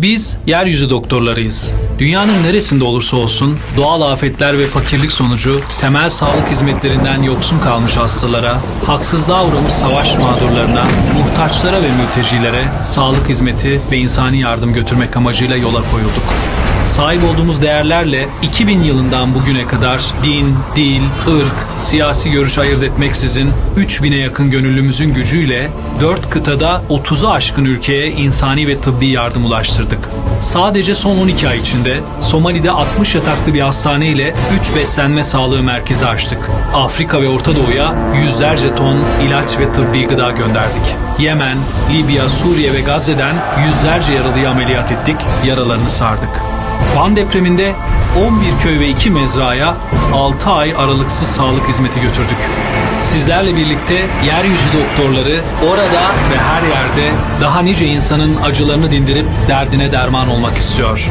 Biz yeryüzü doktorlarıyız. Dünyanın neresinde olursa olsun doğal afetler ve fakirlik sonucu temel sağlık hizmetlerinden yoksun kalmış hastalara, haksızlığa uğramış savaş mağdurlarına, muhtaçlara ve mültecilere sağlık hizmeti ve insani yardım götürmek amacıyla yola koyulduk. Sahip olduğumuz değerlerle 2000 yılından bugüne kadar din, dil, ırk, siyasi görüş ayırt etmeksizin 3000'e yakın gönüllümüzün gücüyle 4 kıtada 30'u aşkın ülkeye insani ve tıbbi yardım ulaştırdık. Sadece son 12 ay içinde Somali'de 60 yataklı bir hastane ile 3 beslenme sağlığı merkezi açtık. Afrika ve Orta Doğu'ya yüzlerce ton ilaç ve tıbbi gıda gönderdik. Yemen, Libya, Suriye ve Gazze'den yüzlerce yaralıyı ameliyat ettik, yaralarını sardık. Van depreminde 11 köy ve 2 mezraya 6 ay aralıksız sağlık hizmeti götürdük. Sizlerle birlikte yeryüzü doktorları orada ve her yerde daha nice insanın acılarını dindirip derdine derman olmak istiyor.